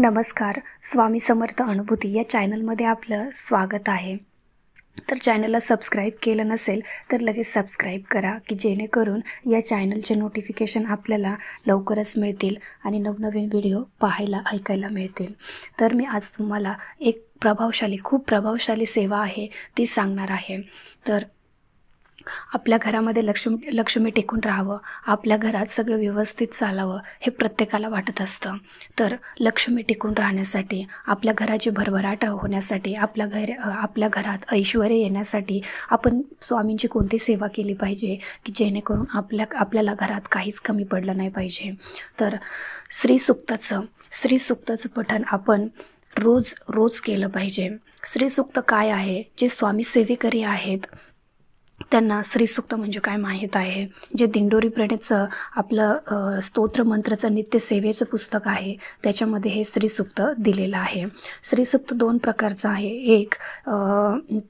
नमस्कार स्वामी समर्थ अनुभूती या चॅनलमध्ये आपलं स्वागत आहे. तर चॅनलला सबस्क्राईब केलं नसेल तर लगेच सबस्क्राईब करा की जेणेकरून या चॅनलचे नोटिफिकेशन आपल्याला लवकरच मिळतील आणि नवनवीन व्हिडिओ पाहायला ऐकायला मिळतील. तर मी आज तुम्हाला एक प्रभावशाली खूप प्रभावशाली सेवा आहे ती सांगणार आहे. तर आपल्या घरामध्ये लक्ष्मी लक्ष्मी टिकून राहावं आपल्या घरात सगळं व्यवस्थित चालावं हे प्रत्येकाला वाटत असतं. तर लक्ष्मी टिकून राहण्यासाठी आपल्या घराची भरभराट होण्यासाठी आपल्या घर आपल्या घरात ऐश्वर येण्यासाठी आपण स्वामींची कोणती सेवा केली पाहिजे की जेणेकरून आपल्या आपल्याला घरात काहीच कमी पडलं नाही पाहिजे. तर श्रीसुक्ताचं श्रीसुक्ताचं पठण आपण रोज रोज केलं पाहिजे. श्रीसुक्त काय आहे? जे स्वामी सेवेकरी आहेत त्यांना श्रीसूक्त म्हणजे काय माहीत आहे? जे दिंडोरी प्रणेचं आपलं स्तोत्रमंत्रचं स्तोत्र नित्य सेवेचं पुस्तक आहे त्याच्यामध्ये हे श्रीसूक्त दिलेलं आहे. श्रीसूक्त दोन प्रकारचं आहे. एक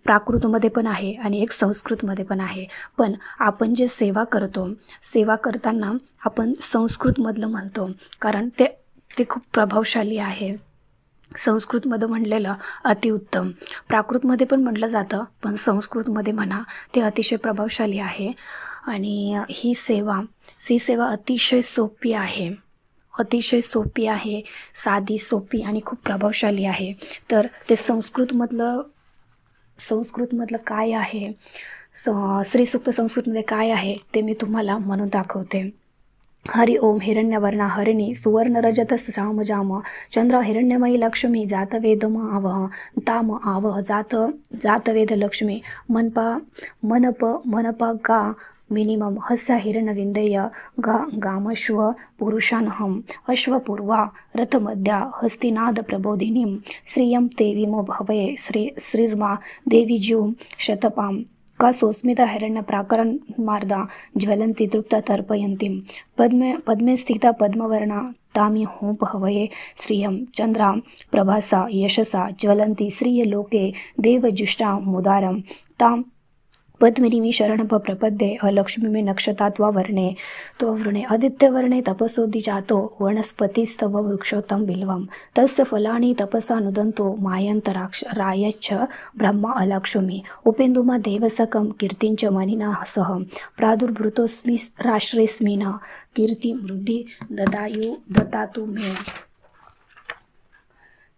प्राकृतमध्ये पण आहे आणि एक संस्कृतमध्ये पण आहे. पण आपण जे सेवा करतो सेवा करताना आपण संस्कृतमधलं म्हणतो कारण ते ते खूप प्रभावशाली आहे. संस्कृतमध्ये म्हणलेलं अतिउत्तम. प्राकृतमध्ये पण म्हटलं जातं पण संस्कृतमध्ये म्हणा ते अतिशय प्रभावशाली आहे. आणि ही सेवा ही सेवा अतिशय सोपी आहे. अतिशय सोपी आहे साधी सोपी आणि खूप प्रभावशाली आहे. तर ते संस्कृतमधलं संस्कृतमधलं काय आहे? स श्रीसुक्त संस्कृतमध्ये काय आहे ते मी तुम्हाला म्हणून दाखवते. हरि ओम हिरण्यवर्णा हरिणी सुवर्ण जाम चंद्र हिरण्यमयी लक्ष्मी जातवेदम आवह। ताम आवह जात जातवेद लक्ष्मी। मनपा मनप मनपा गा मिनिमम। हस्य हिरणविंदय। गा गामश्व पुरुषानहम। अश्वपूर्वा रथमध्या हस्तिनाद प्रबोधिनीं श्रियं ते विमो भवये। श्री श्रीर्मा देवी ज्यू का सोस्मिता हिरण्य प्राकरण मार्दा ज्वलन्ति तृप्ता तर्पयन्तीं। पद्मे पद्मे स्थिता पद्मवर्णा तामि होपहवये श्रियं चन्द्रा प्रभासा यशसा ज्वलन्ति श्रियलोके देवजुष्टा मुदारं तां पद्मिनी शरणप प्रपद्ये अलक्ष्मी मे नक्षतात्वा वर्णे तो वृणे आदित्यवर्णे तपसोदि जातो वनस्पतिस्तव वृक्षोत्तम बिल्वं तस्य फलानि तपसा नुदन्तो मायन्तराक्ष रायच्छ ब्रह्मा अलक्ष्मी। उपेन्दुमा देवसकं कीर्तिञ्च मनिना सह प्रादुर्भृतोऽस्मि राष्ट्रेऽस्मिन् कीर्तिमृद्धि ददायु ददातु मे।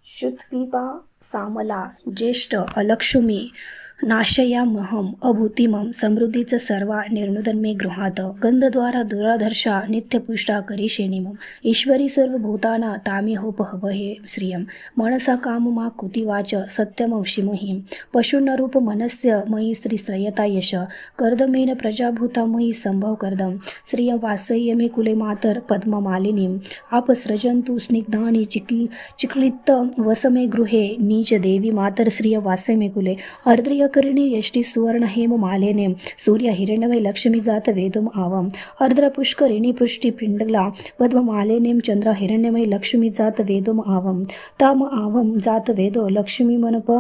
शुत्पिपा सामला ज्येष्ठ अलक्ष्मी। नाशयामहम अभूतिमं समृद्धीचं सर्वा निर्नुदन मे गृहात। गंधद्वारा दुराधर्षा नित्यपुष्टा करिषेणिमम ईश्वरी सर्वभूताना तामी होपहवहे श्रियं मनसा काममा कुतिवाच सत्यमं शिमहिं पशुनरूप मनस्य महि स्त्री श्रयता यश। कर्दमेन प्रजाभूता मयी संभव कर्दम। श्रियं वासय्य मे कुले मातर पद्ममालिनीं आपसृजंतु स्निग्धानि चिक्लि चिक्लित्त वसमे गृहे। नीच देवी मातर श्रिय वासय मे कुले। अर्द्रियकर्णे यष्टी सुवर्ण हेम मालेने सूर्य हिरण्यमय लक्ष्मी जात वेदम आवम अर्द्र पुष्करिणी पृष्टी पिंडला पद्ममालेनेम चंद्र हिरण्यमय लक्ष्मी जात वेदम आवम ताम आवम जात वेदो लक्ष्मी मनप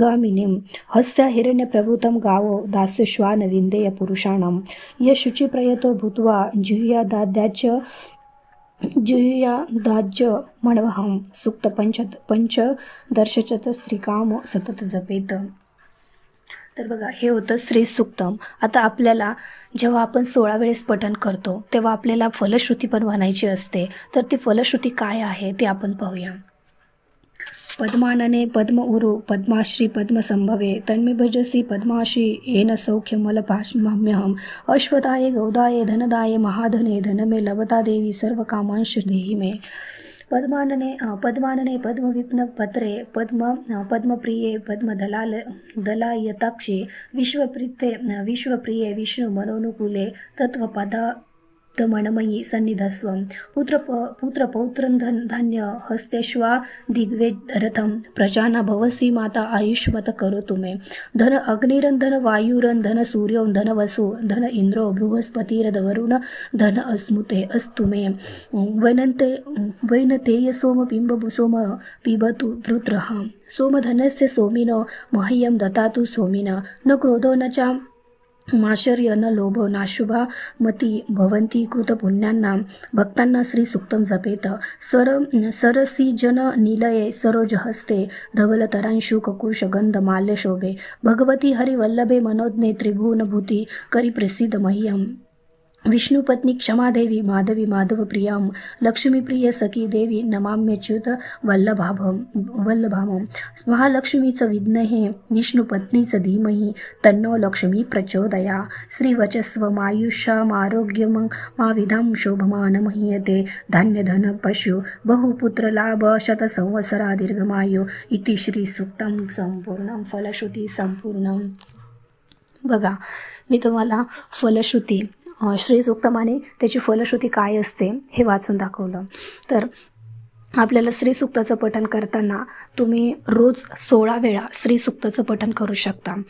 गामिनीं हस्या हिरण्यप्रभूतं गावो दास्यश्वान विन्देय पुरुषाणां यशुचि प्रयतो भूत्वा जुह्यादाद्याच जुह्या दाज्य म्हणवहं सुक्त पंच पंचदर्शचं श्रीकाम सतत जपेत तर बघा हे होतं श्री सुक्तम आता आपल्याला जेव्हा आपण सोळा वेळेस पठण करतो तेव्हा आपल्याला फलश्रुती पण म्हणायची असते. तर ती फलश्रुती काय आहे ते आपण पाहूया. पद्मानने पद्म उरु पद्माश्री पद्मसंभवे तन्मे भजसी पद्माशी येन सौख्यमलपाश्म्यहम अश्वदाये गौदाये धनदाये महाधने धनमे लवता देवी सर्व कामांश देही मे પદ્માનને પદ્માનને પદ્મ વિપ્ન પત્રે પદ્મ પદ્મપ્રિયે પદ્મ દલાલ દલાયતાક્ષે વિશ્વપ્રિતે વિશ્વપ્રિયે વિષ્ણુ મનોનુકૂલે તત્વપદા मनमयी सन्निधस्वं पुत्र पुत्रपौत्रं धन धान्य हस्तेश्वा दिग्वे प्रजाना भवसी माता आयुष्मत करोतु मे धन अग्निरं धन वायुरं धन सूर्यो धन वसु धन इन्द्रो बृहस्पतिरदवरुण धन अस्मुते अस्तु मे। वैनन्ते वैनतेय सोम पिंब सोम पिबतु वृत्रः। सोमधनस्य सोमिनो मह्यं ददातु सोमिन। न क्रोधो न च माशर्य न लोभ नाशुभा मती भवंती कृतपुण्यांना भक्तांना श्री सुक्तम जपेत. सर सरसिजन निलये सरोज हस्ते. धवलतरांशु ककुश गंध माल्य शोभे. भगवती हरिवल्लभे मनोज्ञे त्रिभुवनभूती. करी प्रसिद्ध मह्यम. विष्णुपत्नी क्षमादेवी माधवी माधवप्रियां लक्ष्मीप्रिय सखी देवी नमाम्यच्युत वल्लभाभम वल्लभामं महालक्ष्मीचं विघ्नहे विष्णुपत्नीचं धीमहि तन्नो लक्ष्मी प्रचोदया श्रीवचस्व मायुष्यमारोग्यम माविधां शोभमान मह्यते धान्यधन पशु बहुपुत्रलाभ शतसंवत्सरा दीर्घमायु इति श्रीसूक्तं संपूर्णं फलश्रुती संपूर्णं बघा मी तुम्हाला फलश्रुती श्रीसूक्तमाने त्याची फलश्रुती काय असते हे वाचून दाखवलं. तर आपल्याला श्रीसूक्ताचं पठण करताना तुम्ही रोज सोळा वेळा श्रीसूक्ताचं पठण करू शकता.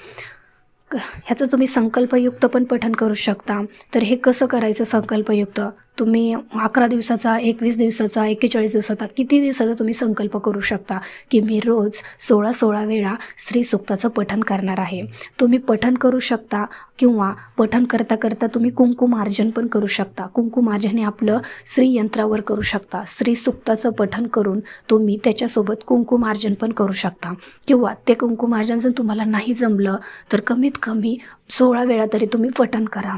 ह्याचं तुम्ही संकल्पयुक्त पण पठण करू शकता. तर हे कसं करायचं संकल्पयुक्त? तुम्ही अकरा दिवसाचा एकवीस दिवसाचा एक्केचाळीस दिवसाचा किती दिवसाचा तुम्ही संकल्प करू शकता की मी रोज सोळा सोळा वेळा श्रीसूक्ताचं पठण करणार आहे? तुम्ही पठण करू शकता किंवा पठण करता करता तुम्ही कुंकुमार्जन पण करू शकता. कुंकुमार्जन हे आपलं श्रीयंत्रावर करू शकता. श्रीसूक्ताचं पठण करून तुम्ही त्याच्यासोबत कुंकुमार्जन पण करू शकता. किंवा ते कुंकुमार्जन जर तुम्हाला नाही जमलं तर कमीत कमी सोळा वेळा तरी तुम्ही पठण करा.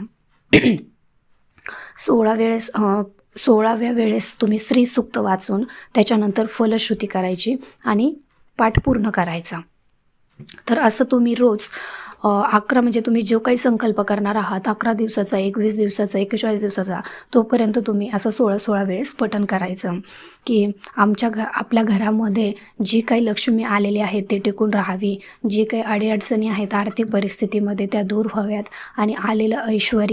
सोळा वेळेस सोळाव्या वेळेस तुम्ही श्रीसूक्त वाचून त्याच्यानंतर फलश्रुती करायची आणि पाठ पूर्ण करायचा. तर असं तुम्ही रोज अकरा म्हणजे तुम्ही जो काही संकल्प करणार आहात अकरा दिवसाचा एकवीस दिवसाचा एकेचाळीस दिवसाचा तोपर्यंत तुम्ही असं सोळा सोळा वेळेस पठण करायचं. की आमच्या घ आपल्या घरामध्ये जी काही लक्ष्मी आलेली आहे ते टिकून राहावी. जी काही अडीअडचणी आहेत आर्थिक परिस्थितीमध्ये त्या दूर व्हाव्यात. आणि आलेलं ऐश्वर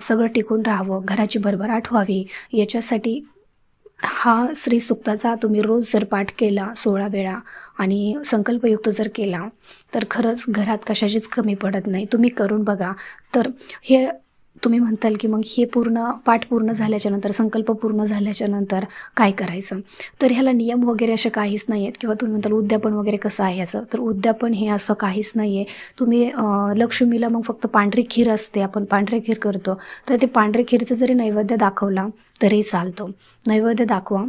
सगळं टिकून राहावं घराची भरभराट व्हावी. याच्यासाठी हा श्रीसूक्ताचा तुम्ही रोज जर पाठ केला सोळा वेळा आणि संकल्पयुक्त जर केला तर खरंच घरात कशाचीच कमी पडत नाही. तुम्ही करून बघा. तर हे तुम्ही म्हणताल की मग हे पूर्ण पाठ पूर्ण झाल्याच्यानंतर संकल्प पूर्ण झाल्याच्यानंतर काय करायचं? तर ह्याला नियम वगैरे असे काहीच नाही आहेत किंवा तुम्ही म्हणताल उद्यापन वगैरे कसं आहे याचं? तर उद्यापन हे असं काहीच नाही आहे तुम्ही लक्ष्मीला मग फक्त पांढरी खीर असते आपण पांढरी खीर करतो. तर ते पांढरे खीरचं जरी नैवेद्य दाखवला तरी चालतो. नैवेद्य दाखवा.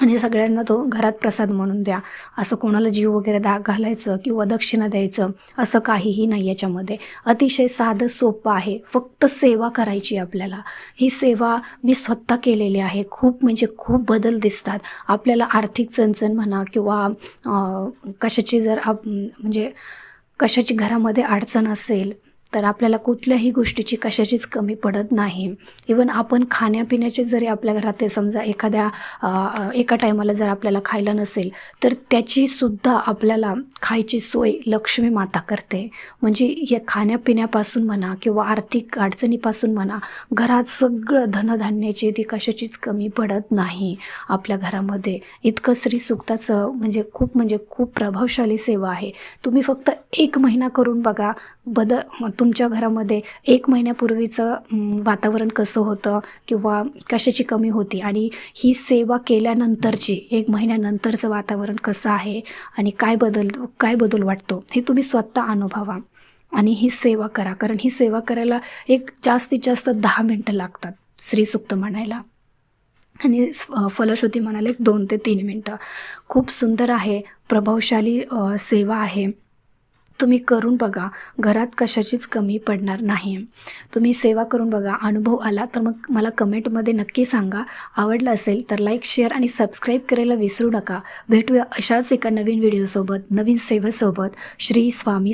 आणि सगळ्यांना तो घरात प्रसाद म्हणून द्या. असं कोणाला जीव वगैरे दा घालायचं किंवा दक्षिणा द्यायचं असं काहीही नाही याच्यामध्ये. अतिशय साधं सोपं आहे. फक्त सेवा करायची आपल्याला. ही सेवा मी स्वतः केलेली आहे. खूप म्हणजे खूप बदल दिसतात. आपल्याला आर्थिक चणचण म्हणा किंवा कशाची जर आप म्हणजे कशाची घरामध्ये अडचण असेल तर आपल्याला कुठल्याही गोष्टीची कशाचीच कमी पडत नाही. इवन आपण खाण्यापिण्याचे जरी आपल्या घरात ते समजा एखाद्या एका टायमाला जर आपल्याला खायला नसेल तर त्याची सुद्धा आपल्याला खायची सोय लक्ष्मी माता करते. म्हणजे या खाण्यापिण्यापासून म्हणा किंवा आर्थिक अडचणीपासून म्हणा घरात सगळं धनधान्याची ती कशाचीच कमी पडत नाही आपल्या घरामध्ये. इतकं श्री सुक्ताचं म्हणजे खूप म्हणजे खूप प्रभावशाली सेवा आहे. तुम्ही फक्त एक महिना करून बघा बदल तुमच्या घरामध्ये एक महिन्यापूर्वीचं वातावरण कसं होतं किंवा कशाची कमी होती? आणि ही सेवा केल्यानंतरची एक महिन्यानंतरचं वातावरण कसं आहे? आणि काय बदल काय बदल वाटतो? हे तुम्ही स्वतः अनुभवा. आणि ही सेवा करा. कारण ही सेवा करायला एक जास्तीत जास्त दहा मिनटं लागतात श्रीसुक्त म्हणायला. आणि फलश्रुती म्हणाले दोन ते तीन मिनटं. खूप सुंदर आहे प्रभावशाली सेवा आहे. तुम्ही करून बघा. घरात कशाचीच कमी पडणार नाही. तुम्ही सेवा करून बघा. अनुभव आला तर मग मला कमेंटमध्ये नक्की सांगा. आवडलं असेल तर लाईक शेअर आणि सबस्क्राईब करायला विसरू नका. भेटूया अशाच एका नवीन व्हिडिओसोबत नवीन सेवेसोबत श्री स्वामी